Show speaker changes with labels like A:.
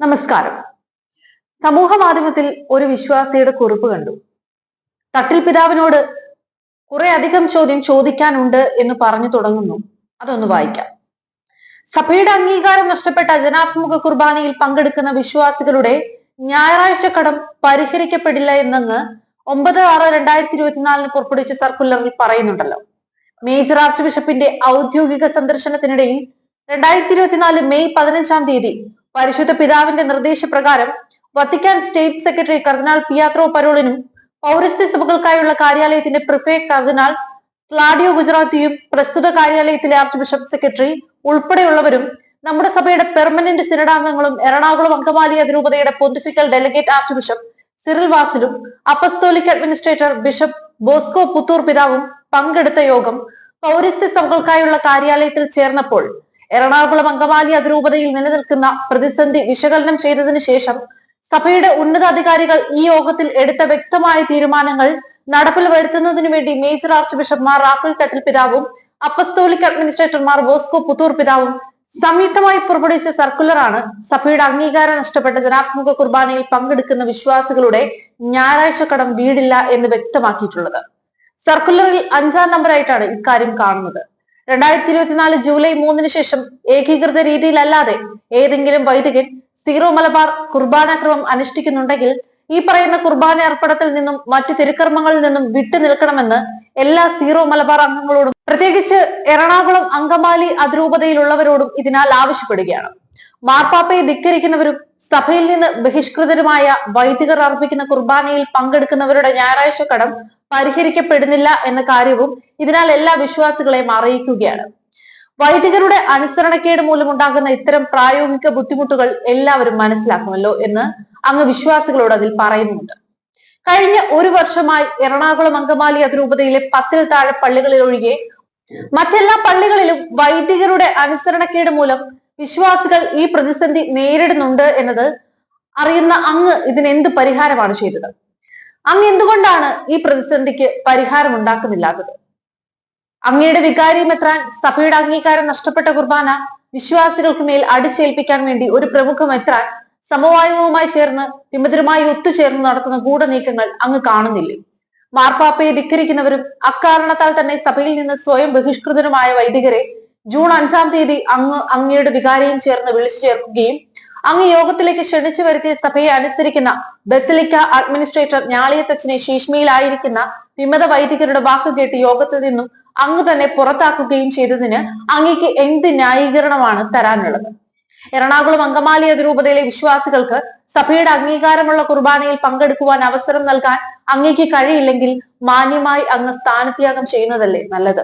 A: നമസ്കാരം. സമൂഹ മാധ്യമത്തിൽ ഒരു വിശ്വാസിയുടെ കുറിപ്പ് കണ്ടു. തട്ടിൽ പിതാവിനോട് കുറെ അധികം ചോദ്യം ചോദിക്കാനുണ്ട് എന്ന് പറഞ്ഞു തുടങ്ങുന്നു. അതൊന്ന് വായിക്കാം. സഭയുടെ അംഗീകാരം നഷ്ടപ്പെട്ട ജനാത്മക കുർബാനയിൽ പങ്കെടുക്കുന്ന വിശ്വാസികളുടെ ഞായറാഴ്ച കടം പരിഹരിക്കപ്പെടില്ല എന്നങ്ങ് ഒമ്പത് ആറ് രണ്ടായിരത്തി ഇരുപത്തിനാലിന് പുറപ്പെടുവിച്ച സർക്കുലറിൽ പറയുന്നുണ്ടല്ലോ. മേജർ ആർച്ച് ബിഷപ്പിന്റെ ഔദ്യോഗിക സന്ദർശനത്തിനിടയിൽ രണ്ടായിരത്തി ഇരുപത്തിനാല് മെയ് പതിനഞ്ചാം തീയതി പരിശുദ്ധ പിതാവിന്റെ നിർദ്ദേശപ്രകാരം Vatican state secretary cardinal Pietro പരോളിനും പൗരസ്ത്യ സഭകൾക്കായുള്ള കാര്യാലയത്തിന്റെ പ്രിഫേ കർദിനാൾ ക്ലാഡിയോ ഗുജറാത്തിയും പ്രസ്തുത കാര്യാലയത്തിലെ ആർച്ച് ബിഷപ്പ് സെക്രട്ടറി ഉൾപ്പെടെയുള്ളവരും നമ്മുടെ സഭയുടെ പെർമനന്റ് സിനഡാംഗങ്ങളും എറണാകുളം അങ്കമാലി അതിരൂപതയുടെ pontifical delegate archbishop Cyril വാസിലും apostolic administrator bishop Bosco Puthur പിതാവും പങ്കെടുത്ത യോഗം പൗരസ്ത്യ സഭകൾക്കായുള്ള കാര്യാലയത്തിൽ ചേർന്നപ്പോൾ എറണാകുളം അങ്കമാലി അതിരൂപതയിൽ നിലനിൽക്കുന്ന പ്രതിസന്ധി വിശകലനം ചെയ്തതിനു ശേഷം സഭയുടെ ഉന്നതാധികാരികൾ ഈ യോഗത്തിൽ എടുത്ത വ്യക്തമായ തീരുമാനങ്ങൾ നടപ്പിൽ വരുത്തുന്നതിനു വേണ്ടി മേജർ ആർച്ച് ബിഷപ്പ്മാർ റാഫേൽ തട്ടിൽ പിതാവും apostolic administrator Mar Bosco Puthur പിതാവും സംയുക്തമായി പുറപ്പെടുവിച്ച സർക്കുലറാണ് സഭയുടെ അംഗീകാരം നഷ്ടപ്പെട്ട ജനാത്മക കുർബാനയിൽ പങ്കെടുക്കുന്ന വിശ്വാസികളുടെ ഞായറാഴ്ച കടം വീടില്ല എന്ന് വ്യക്തമാക്കിയിട്ടുള്ളത്. സർക്കുലറിൽ അഞ്ചാം നമ്പറായിട്ടാണ് ഇക്കാര്യം കാണുന്നത്. രണ്ടായിരത്തി ഇരുപത്തിനാല് ജൂലൈ മൂന്നിന് ശേഷം ഏകീകൃത രീതിയിലല്ലാതെ ഏതെങ്കിലും വൈദികൻ സീറോ മലബാർ കുർബാനാക്രമം അനുഷ്ഠിക്കുന്നുണ്ടെങ്കിൽ ഈ പറയുന്ന കുർബാന അർപ്പണത്തിൽ നിന്നും മറ്റു തിരുക്കർമ്മങ്ങളിൽ നിന്നും വിട്ടു നിൽക്കണമെന്ന് എല്ലാ സീറോ മലബാർ അംഗങ്ങളോടും പ്രത്യേകിച്ച് എറണാകുളം അങ്കമാലി അതിരൂപതയിലുള്ളവരോടും ഇതിനാൽ ആവശ്യപ്പെടുകയാണ്. മാർപ്പാപ്പയെ ധിക്കരിക്കുന്നവരും സഭയിൽ നിന്ന് ബഹിഷ്കൃതരുമായ വൈദികർ അർപ്പിക്കുന്ന കുർബാനയിൽ പങ്കെടുക്കുന്നവരുടെ ഞായറാഴ്ച കടം പരിഹരിക്കപ്പെടുന്നില്ല എന്ന കാര്യവും ഇതിനാൽ എല്ലാ വിശ്വാസികളെയും അറിയിക്കുകയാണ്. വൈദികരുടെ അനുസരണക്കേട് മൂലമുണ്ടാകുന്ന ഇത്തരം പ്രായോഗിക ബുദ്ധിമുട്ടുകൾ എല്ലാവരും മനസ്സിലാക്കുമല്ലോ എന്ന് അങ്ങ് വിശ്വാസികളോട് അതിൽ പറയുന്നുണ്ട്. കഴിഞ്ഞ ഒരു വർഷമായി എറണാകുളം അങ്കമാലി അതിരൂപതയിലെ പത്തിൽ താഴെ പള്ളികളിൽ ഒഴികെ മറ്റെല്ലാ പള്ളികളിലും വൈദികരുടെ അനുസരണക്കേട് മൂലം വിശ്വാസികൾ ഈ പ്രതിസന്ധി നേരിടുന്നുണ്ട് എന്നത് അറിയുന്ന അങ്ങ് ഇതിന് എന്ത് പരിഹാരമാണ് ചെയ്തത്? അങ്ങ് എന്തുകൊണ്ടാണ് ഈ പ്രതിസന്ധിക്ക് പരിഹാരം ഉണ്ടാക്കുന്നില്ലാത്തത്? അങ്ങയുടെ വികാരിയുമെത്രാൻ സഭയുടെ അംഗീകാരം നഷ്ടപ്പെട്ട കുർബാന വിശ്വാസികൾക്ക് മേൽ അടിച്ചേൽപ്പിക്കാൻ വേണ്ടി ഒരു പ്രമുഖ മെത്രാൻ സമവായവുമായി ചേർന്ന് വിമതരുമായി ഒത്തുചേർന്ന് നടത്തുന്ന ഗൂഢനീക്കങ്ങൾ അങ്ങ് കാണുന്നില്ലേ? മാർപ്പാപ്പയെ ധിക്കരിക്കുന്നവരും അക്കാരണത്താൽ തന്നെ സഭയിൽ നിന്ന് സ്വയം ബഹിഷ്കൃതരുമായ വൈദികരെ ജൂൺ അഞ്ചാം തീയതി അങ്ങ് അങ്ങയുടെ വികാരിയും ചേർന്ന് വിളിച്ചു ചേർക്കുകയും അങ്ങ് യോഗത്തിലേക്ക് ക്ഷണിച്ചു വരുത്തിയ സഭയെ അനുസരിക്കുന്ന ബസിലിക്ക അഡ്മിനിസ്ട്രേറ്റർ ഞാളിയത്തച്ഛനെ ശീഷ്മയിലായിരിക്കുന്ന വിമത വൈദികരുടെ വാക്ക് കേട്ട് യോഗത്തിൽ നിന്നും അങ്ങ് തന്നെ പുറത്താക്കുകയും ചെയ്തതിന് അങ്ങേക്ക് എന്ത് ന്യായീകരണമാണ് തരാനുള്ളത്? എറണാകുളം അങ്കമാലി അതിരൂപതയിലെ വിശ്വാസികൾക്ക് സഭയുടെ അംഗീകാരമുള്ള കുർബാനയിൽ പങ്കെടുക്കുവാൻ അവസരം നൽകാൻ അങ്ങേക്ക് കഴിയില്ലെങ്കിൽ മാന്യമായി അങ്ങ് സ്ഥാനത്യാഗം ചെയ്യുന്നതല്ലേ നല്ലത്?